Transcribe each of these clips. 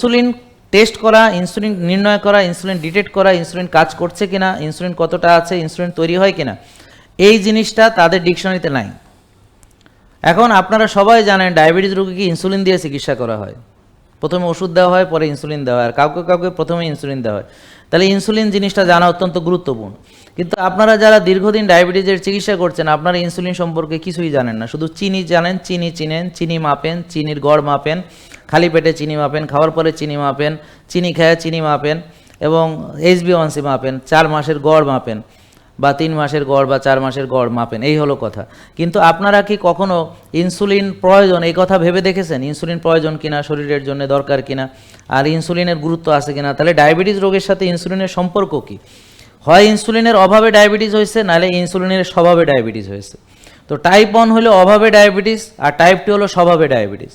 Insulin test করা, insulin নির্ণয় করা, ইনসুলিন ডিটেক্ট করা, ইনসুলিন কাজ করছে কিনা, ইনসুলিন কতটা আছে, ইনসুলিন তৈরি হয় কিনা, এই জিনিসটা তাদের ডিকশনারিতে নাই। এখন আপনারা সবাই জানেন ডায়াবেটিস রোগীকে ইনসুলিন দিয়ে চিকিৎসা করা হয়। প্রথমে ওষুধ দেওয়া হয়, পরে ইনসুলিন দেওয়া হয়, আর কাউকে কাউকে প্রথমে ইনসুলিন দেওয়া হয়। তাহলে ইনসুলিন জিনিসটা জানা অত্যন্ত গুরুত্বপূর্ণ। কিন্তু আপনারা যারা দীর্ঘদিন ডায়াবেটিসের চিকিৎসা করছেন, আপনারা ইনসুলিন সম্পর্কে কিছুই জানেন না। শুধু চিনি জানেন, চিনি চিনেন, চিনি মাপেন, চিনির গড় মাপেন খালি পেটে চিনি মাপেন, খাওয়ার পরে চিনি মাপেন, চিনি খেয়ে চিনি মাপেন এবং এইচবিওয়ানসি মাপেন, চার মাসের গড় মাপেন বা তিন মাসের গড় বা চার মাসের গড় মাপেন, এই হলো কথা। কিন্তু আপনারা কি কখনো ইনসুলিন প্রয়োজন, এই কথা ভেবে দেখেছেন? ইনসুলিন প্রয়োজন কিনা, শরীরের জন্য দরকার কিনা? আর ইনসুলিনের গুরুত্ব আছে কিনা? তাহলে ডায়াবেটিস রোগের সাথে ইনসুলিনের সম্পর্ক কি? হয় ইনসুলিনের অভাবে ডায়াবেটিস হয়েছে, নাহলে ইনসুলিনের স্বভাবে ডায়াবেটিস হয়েছে। তো টাইপ ওয়ান হলো অভাবে ডায়াবেটিস আর টাইপ টু হলো স্বভাবে ডায়াবেটিস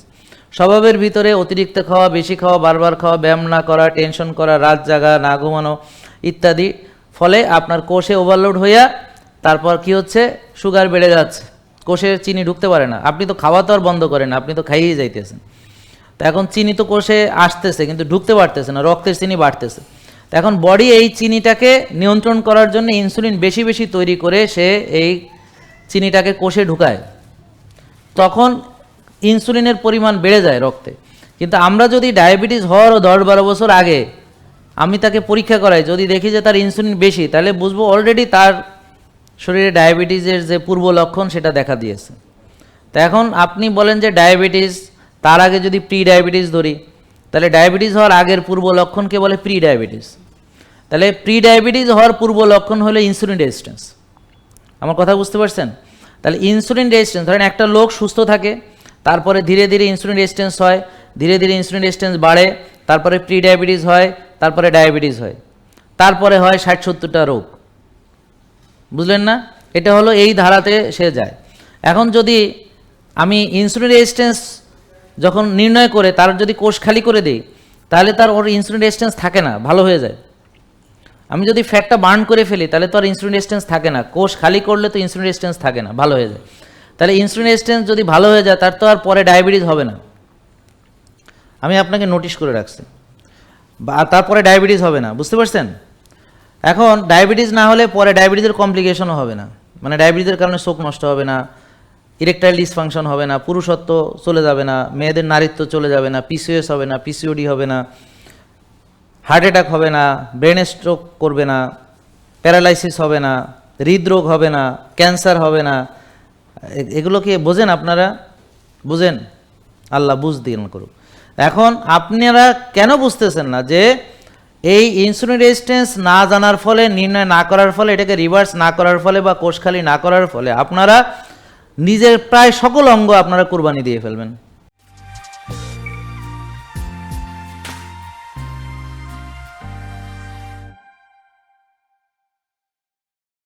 স্বভাবের ভিতরে অতিরিক্ত খাওয়া, বেশি খাওয়া, বারবার খাওয়া, ব্যায়াম না করা, টেনশন করা, রাত জাগা, না ঘুমানো ইত্যাদি ফলে আপনার কোষে ওভারলোড হইয়া তারপর কি হচ্ছে? সুগার বেড়ে যাচ্ছে। কোষে চিনি ঢুকতে পারে না। আপনি তো খাওয়া তো আর বন্ধ করেন আপনি তো খাইয়েই যাইতেছেন। তো এখন চিনি তো কোষে আসতেছে কিন্তু ঢুকতে পারতেছে না, রক্তের চিনি বাড়তেছে। তো এখন বডি এই চিনিটাকে নিয়ন্ত্রণ করার জন্য ইনসুলিন বেশি বেশি তৈরি করে সে এই চিনিটাকে কোষে ঢুকায়। তখন ইনসুলিনের পরিমাণ বেড়ে যায় রক্তে। কিন্তু আমরা যদি ডায়াবেটিস হওয়ারও দশ বারো বছর আগে আমি তাকে পরীক্ষা করাই, যদি দেখি যে তার ইনসুলিন বেশি, তাহলে বুঝব অলরেডি তার শরীরে ডায়াবেটিসের যে পূর্ব লক্ষণ সেটা দেখা দিয়েছে। তো এখন আপনি বলেন যে ডায়াবেটিস, তার আগে যদি প্রি ডায়াবেটিস ধরি, তাহলে ডায়াবেটিস হওয়ার আগের পূর্ব লক্ষণকে বলে প্রি ডায়াবেটিস তাহলে প্রি ডায়াবেটিস হওয়ার পূর্ব লক্ষণ হলো ইনসুলিন রেজিস্ট্যান্স আমার কথা বুঝতে পারছেন? তাহলে ইনসুলিন রেজিস্ট্যান্স ধরেন একটা লোক সুস্থ থাকে তারপরে ধীরে ধীরে ইনসুলিন রেজিস্ট্যান্স হয়, ধীরে ধীরে ইনসুলিন রেজিস্ট্যান্স বাড়ে, তারপরে প্রি ডায়াবেটিস হয়, তারপরে ডায়াবেটিস হয়। তারপরে হয় ষাট সত্তরটা রোগ। বুঝলেন না? এটা হলো এই ধারাতে সে যায়। এখন যদি আমি ইনসুলিন রেজিস্ট্যান্স যখন নির্ণয় করে, তার যদি কোষ খালি করে দিই, তাহলে তার ওর ইনসুলিন রেজিস্ট্যান্স থাকে না, ভালো হয়ে যায়। আমি যদি ফ্যাটটা বার্ন করে ফেলি, তাহলে তো আর ইনসুলিন রেজিস্ট্যান্স থাকে না। কোষ খালি করলে তো ইনসুলিন রেজিস্ট্যান্স থাকে না, ভালো হয়ে যায়। তাহলে ইনসুলিন রেজিস্ট্যান্স যদি ভালো হয়ে যায়, তার তো আর পরে ডায়াবেটিস হবে না। আমি আপনাকে নোটিশ করে রাখছি। বা তারপরে ডায়াবেটিস হবে না, বুঝতে পারছেন? এখন ডায়াবেটিস না হলে পরে ডায়াবেটিসের কমপ্লিকেশনও হবে না। মানে ডায়াবেটিসের কারণে শোক নষ্ট হবে না ইরেকটাইল ডিসফাংশন হবে না, পুরুষত্ব চলে যাবে না, মেয়েদের নারীত্ব চলে যাবে না পিসিওএস হবে না পিসিওডি হবে না হার্ট অ্যাটাক হবে না ব্রেন স্ট্রোক করবে না প্যারালাইসিস হবে না, হৃদরোগ হবে না ক্যান্সার হবে না এ- এগুলো কি বোঝেন আপনারা? বুঝেন? আল্লাহ বুঝ দিন করুক। এখন আপনারা কেন বুঝতেছেন না যে এই ইনসুলিন রেজিস্ট্যান্স না জানার ফলে, নির্ণয় না করার ফলে, এটাকে রিভার্স না করার ফলে বা কোষখালি না করার ফলে আপনারা নিজের প্রায় সকল অঙ্গ আপনারা কোরবানি দিয়ে ফেলবেন।